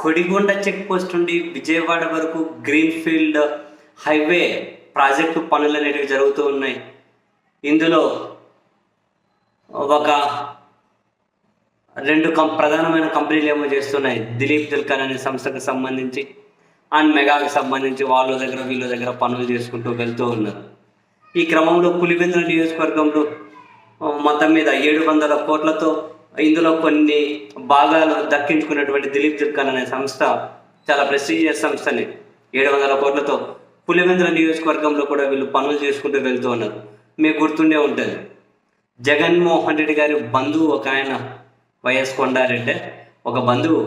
కొడిగొండ check post నుండి విజయవాడ వరకు green field highway project పనులు అనేటివి జరుగుతూ ఉన్నాయి. ఇందులో ఒక రెండు కం ప్రధానమైన కంపెనీలు ఏమో చేస్తున్నాయి. దిలీప్ దిల్కర్ అనే సంస్థకు సంబంధించి అండ్ మెగాకి సంబంధించి వాళ్ళ దగ్గర వీళ్ళ దగ్గర పనులు చేసుకుంటూ వెళ్తూ ఉన్నారు. ఈ క్రమంలో పులివెందుల నియోజకవర్గంలో మొత్తం మీద ఏడు వందల కోట్లతో ఇందులో కొన్ని భాగాలు దక్కించుకున్నటువంటి దిలీప్ దిల్కర్ అనే సంస్థ చాలా ప్రెస్టీజియస్ సంస్థని. ఏడు వందల కోట్లతో పులివెందుల నియోజకవర్గంలో కూడా వీళ్ళు పనులు చేసుకుంటూ వెళ్తూ ఉన్నారు. మీకు గుర్తుండే ఉంటుంది. జగన్మోహన్ రెడ్డి గారి బంధువు ఒక ఆయన వైఎస్ కొండారెడ్డి. ఒక బంధువు.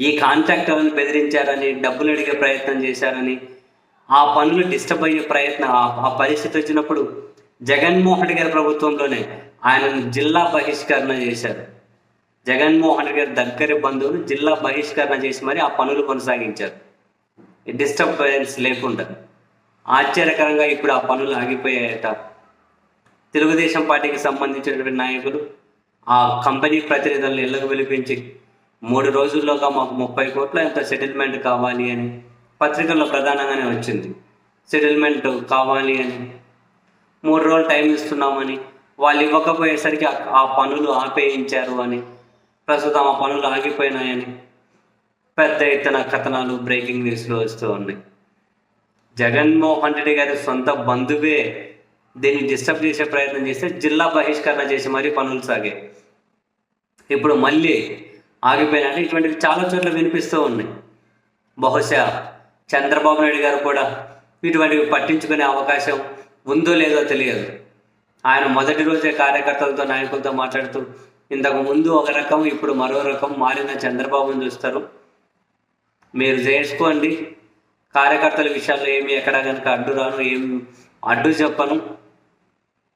ఈ కాంట్రాక్టర్లను బెదిరించారని డబ్బులు అడిగే ప్రయత్నం చేశారని ఆ పనులు డిస్టర్బ్ అయ్యే ప్రయత్నం ఆ పరిస్థితి వచ్చినప్పుడు జగన్మోహన్ రెడ్డి గారి ప్రభుత్వంలోనే ఆయనను జిల్లా బహిష్కరణ చేశారు. జగన్మోహన్ రెడ్డి గారి దగ్గర బంధువులు జిల్లా బహిష్కరణ చేసి మరి ఆ పనులు కొనసాగించారు. డిస్టర్బెన్స్ లేకుండా. ఆశ్చర్యకరంగా ఇప్పుడు ఆ పనులు ఆగిపోయాయట. తెలుగుదేశం పార్టీకి సంబంధించినటువంటి నాయకులు ఆ కంపెనీ ప్రతినిధులను ఇళ్ళకు పిలిపించి మూడు రోజుల్లోగా మాకు ముప్పై కోట్ల ఎంత సెటిల్మెంట్ కావాలి అని పత్రికల్లో ప్రధానంగానే వచ్చింది. సెటిల్మెంట్ కావాలి అని మూడు రోజులు టైం ఇస్తున్నామని వాళ్ళు ఇవ్వకపోయేసరికి ఆ- ఆ పనులు ఆపేయించారు అని ప్రస్తుతం ఆ పనులు ఆగిపోయినాయని పెద్ద ఎత్తున కథనాలు బ్రేకింగ్ న్యూస్లో వస్తూ ఉన్నాయి. జగన్మోహన్ రెడ్డి గారి సొంత బంధువే దీన్ని డిస్టర్బ్ చేసే ప్రయత్నం చేస్తే జిల్లా బహిష్కరణ చేసి మరీ పనులు సాగే ఇప్పుడు మళ్ళీ ఆగిపోయినట్టు ఇటువంటివి చాలా చోట్ల వినిపిస్తూ ఉన్నాయి. బహుశా చంద్రబాబు నాయుడు గారు కూడా ఇటువంటివి పట్టించుకునే అవకాశం ఉందో లేదో తెలియదు. ఆయన మొదటి రోజే కార్యకర్తలతో నాయకులతో మాట్లాడుతూ ఇంతకు ముందు ఒక రకం ఇప్పుడు మరో రకం మారిన చంద్రబాబును చూస్తారు. మీరు చేసుకోండి కార్యకర్తల విషయాల్లో ఏమి ఎక్కడ కనుక అడ్డు రాను ఏం అడ్డు చెప్పను.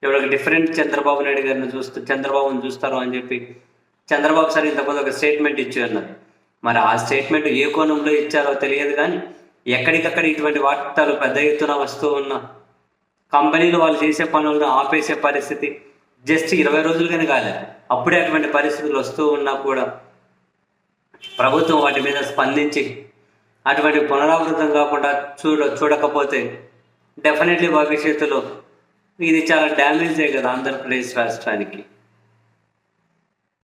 ఇప్పుడు ఒక డిఫరెంట్ చంద్రబాబు నాయుడు గారిని చూస్తూ చంద్రబాబుని చూస్తారు అని చెప్పి చంద్రబాబు సార్ ఇంతకుముందు ఒక స్టేట్మెంట్ ఇచ్చారు. మరి ఆ స్టేట్మెంట్ ఏ కోణంలో ఇచ్చారో తెలియదు కానీ ఎక్కడికక్కడ ఇటువంటి వార్తలు పెద్ద ఎత్తున వస్తూ ఉన్న కంపెనీలు వాళ్ళు చేసే పనులను ఆపేసే పరిస్థితి జస్ట్ ఇరవై రోజులుగానే కాలేదు అప్పుడే అటువంటి పరిస్థితులు వస్తూ ఉన్నా కూడా ప్రభుత్వం వాటి మీద స్పందించి అటువంటి పునరావృతం కాకుండా చూడ చూడకపోతే డెఫినెట్లీ భవిష్యత్తులో ఇది చాలా డ్యామేజే కదా ఆంధ్రప్రదేశ్ రాష్ట్రానికి.